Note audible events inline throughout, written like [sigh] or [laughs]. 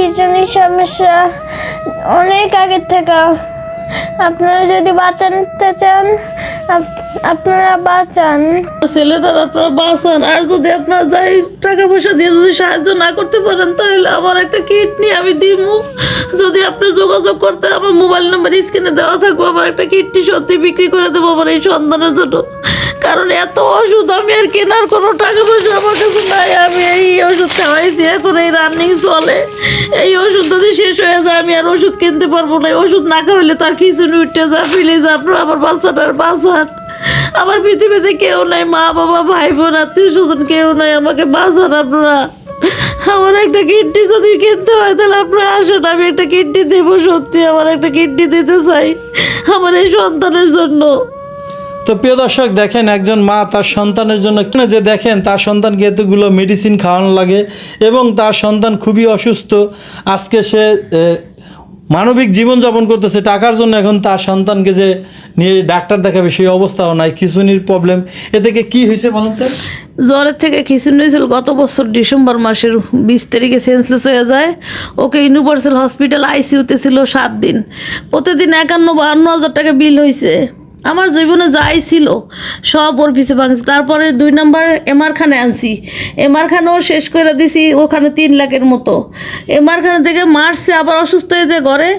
খিচুনির সমস্যা অনেক আগের থেকে। আপনারা যদি বাঁচাতে চান, আপ- আপনারা বাঁচান। ছেলেটার আপনারা বাঁচান। আর যদি আপনার যাই টাকা পয়সা দিয়ে যদি সাহায্য না করতে পারেন, তাহলে আমার একটা কিডনি আমি দিব যদি আপনি যোগাযোগ করতে আমার মোবাইল নাম্বার স্ক্রিনে দেওয়া থাকব, আমার একটা কিডনি সত্যি বিক্রি করে দেবো আমার এই সন্তানের জন্য। কারণ এত ওষুধ আমি আর কেনার কোনো টাকা পয়সা আমার কাছে নাই। আমি এই ওষুধ খাওয়াইছি, এখন এই রানিং চলে। এই ওষুধ যদি শেষ হয়ে যায়, আমি আর ওষুধ কিনতে পারব না। ওষুধ না খাওয়াইলে তার কিছু উঠতে যা প্লিজ আপনার আমার বাচ্চাটার বাঁচান। আমার পৃথিবীতে কেউ নাই, মা, বাবা, ভাই, বোন, আত্মীয় স্বজন কেউ নাই, আমাকে বাঁচান আপনারা। আমার একটা কিডনি যদি কিনতে হয়, তাহলে আপনারা আসেন, আমি একটা কিডনি দেবো, সত্যি, আমার একটা কিডনি দিতে চাই। আমার এই সন্তানের জন্য। তো প্রিয় দর্শক, দেখেন একজন মা তার সন্তানের জন্য যে দেখেন তার সন্তানকে এতগুলো মেডিসিন খাওয়ানো লাগে এবং তার সন্তান খুবই অসুস্থ। আজকে সে মানবিক জীবনযাপন করতেছে, টাকার জন্য এখন তার সন্তানকে যে নিয়ে ডাক্তার দেখাবে সেই অবস্থাও নাই, খিচুনির প্রবলেম এ থেকে কি হয়েছে বলুন তো? জ্বরের থেকে খিচুনি হয়েছিল গত বছর ডিসেম্বর মাসের বিশ তারিখে সেন্সলেস হয়ে যায়। ওকে ইউনিভার্সাল হসপিটাল আইসিউতে ছিল সাত দিন। প্রতিদিন একান্ন বাহান্ন হাজার টাকা বিল হয়েছে আমার জীবনে যাই ছিল, সব ওর পিছে ভাঙছে। তারপরে দুই নম্বর এমআর খানে আনছি। এমআর খানেও শেষ করে দিছি ওখানে তিন লাখের মতো। এমআর খানে থেকে মার্চে আবার অসুস্থ হয়ে যায় ঘরে।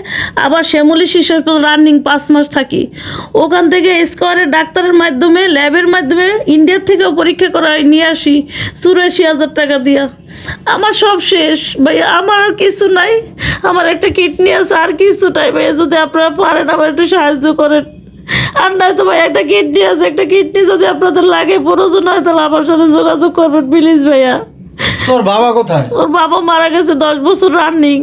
আবার শ্যামলি শিশু রানিং পাঁচ মাস থাকি। ওখান থেকে স্কোয়ারের ডাক্তারের মাধ্যমে ল্যাবের মাধ্যমে ইন্ডিয়ার থেকেও পরীক্ষা করাই নিয়ে আসি, চুরাশি হাজার টাকা দিয়া। আমার সব শেষ। ভাইয়া, আমার আর কিছু নাই। আমার একটা কিডনি আছে, আর কিছু নাই। ভাইয়া, যদি আপনারা পারেন, আমার একটু সাহায্য করেন। আর নয় তো ভাই একটা কিডনি আছে একটা কিডনি যদি আপনাদের লাগে প্রয়োজন হয় তাহলে আমার সাথে যোগাযোগ করবেন প্লিজ ভাইয়া। তোর বাবা কোথায়? ওর বাবা মারা গেছে দশ বছর রানিং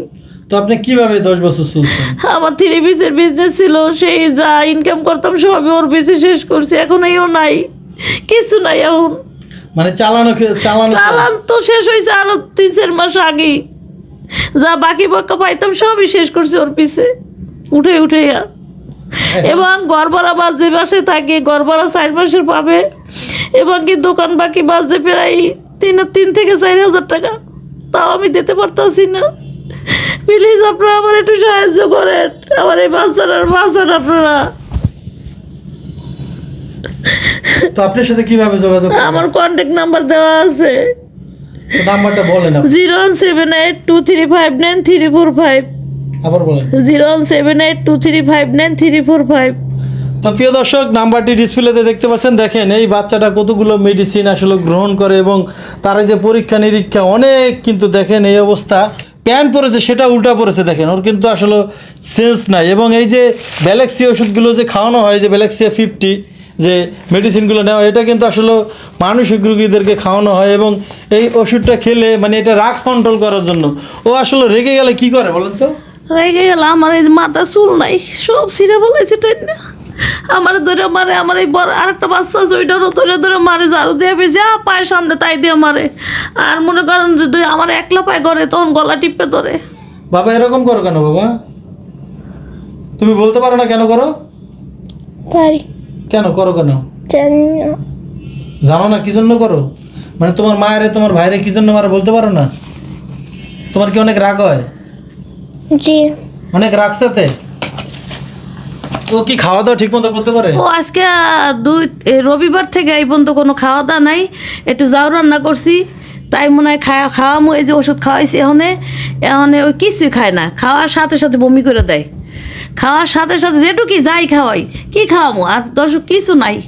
তো আপনি কীভাবে দশ বছর চলছেন? আমার থ্রি পিসের বিজনেস ছিল সেই যা ইনকাম করতাম সবই ওর বেশি শেষ করছি এখন এইও নাই। কিছু নাই এখন। মানে চালানো চালানো চালান তো শেষ হয়েছে আরও তিন চার মাস আগেই। যা বাকি বাক্কা পাইতাম সবই শেষ করছি ওর পিছে। উঠে উঠে [laughs] এবং গড়বড়া বাস যে মাসে থাকে গড়বড়া চার মাসের পাবে। এবং কি দোকান বাকি বাস যে প্রায় তিন তিন থেকে চার হাজার টাকা। তাও আমি দিতে পারতাছি না। প্লিজ আপনারা আমার একটু সাহায্য করেন। আমার এই বাচ্চাটার বাচ্চাটা আপনারা। তো আপনার সাথে কীভাবে যোগাযোগ আমার কন্ট্যাক্ট নাম্বার দেওয়া আছে। নাম্বারটা বলেন zero one seven eight two three five nine three four five. আবার বলেন। Zero one seven eight two three five nine three four five. তো প্রিয় দর্শক নাম্বারটি ডিসপ্লেতে দেখতে পাচ্ছেন। দেখেন এই বাচ্চাটা কতগুলো মেডিসিন আসলে গ্রহণ করে এবং তারা যে পরীক্ষা নিরীক্ষা অনেক কিন্তু দেখেন এই অবস্থা। প্যান্ট পরেছে সেটা উল্টা পড়েছে দেখেন। ওর কিন্তু আসলে সেন্স নাই। এবং এই যে ব্যালেক্সিয়া ওষুধগুলো যে খাওয়ানো হয় যে ব্যালেক্সিয়া ফিফটি যে মেডিসিনগুলো নেওয়া এটা কিন্তু আসলে মানসিক রুগীদেরকে খাওয়ানো হয় এবং এই ওষুধটা খেলে মানে এটা রাগ কন্ট্রোল করার জন্য। ও আসলে রেগে গেলে কি করে বলেন তো? রেগে গেলাম আমার এই মাথা চুল নাই। সব ছিঁড়ে বলেছে তাই না? আমার ধরে মারে আমার এই বড় আরেকটা বাচ্চা আছে ওইটারও ধরে ধরে মারে ঝাড়ু দিয়ে যা পায়ের সামনে তাই দিয়ে মারে। আর মনে করেন যদি আমার একলা পায়ে করে তখন গলা টিপে ধরে। বাবা এরকম করো কেন বাবা? তুমি বলতে পারো না কেন করো? পারি। কেন করো কেন? জানি না। জানো না কি জন্য করো? মানে তোমার মায়ের তোমার ভাইরে কি জন্য মারে বলতে পারো না? তোমার কি অনেক রাগ হয়? জি। অনেক সাথে ও কি খাওয়া দাওয়া ঠিক মতো করতে পারে? ও আজকে দুই রবিবার থেকে এই পর্যন্ত কোনো খাওয়া দাওয়া নাই। একটু যাও রান্না করছি। তাই মনে হয় খাওয়া খাওয়ামো এই যে ওষুধ খাওয়াইছি এখনে। এখনে ওই কিছুই খায় না। খাওয়ার সাথে সাথে বমি করে দেয়। খাওয়ার সাথে সাথে যেটুকি যাই খাওয়াই কি খাওয়ামো? আর দর্শক কিছু নাই।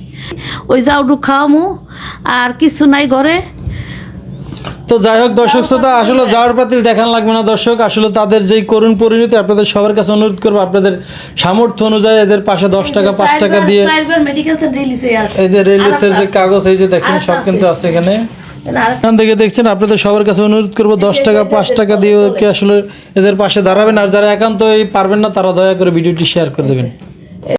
ওই যাওটুক খাওয়ামো। আর কিছু নাই ঘরে। তো যাই হোক দর্শক শ্রোতা আসলে যাওয়ার পাতিল দেখান লাগবে না দর্শক। আসলে তাদের যেই করুণ পরিণতি আপনাদের সবার কাছে অনুরোধ করব আপনাদের সামর্থ্য অনুযায়ী এদের পাশে দশ টাকা পাঁচ টাকা দিয়ে এই যে রেলওয়েসের যে কাগজ এই যে দেখেন সব কিন্তু আছে এখানে। এখান থেকে দেখছেন আপনাদের সবার কাছে অনুরোধ করব দশ টাকা পাঁচ টাকা দিয়ে ওকে আসলে এদের পাশে দাঁড়াবেন আর যারা একান্তই পারবেন না তারা দয়া করে ভিডিওটি শেয়ার করে দেবেন।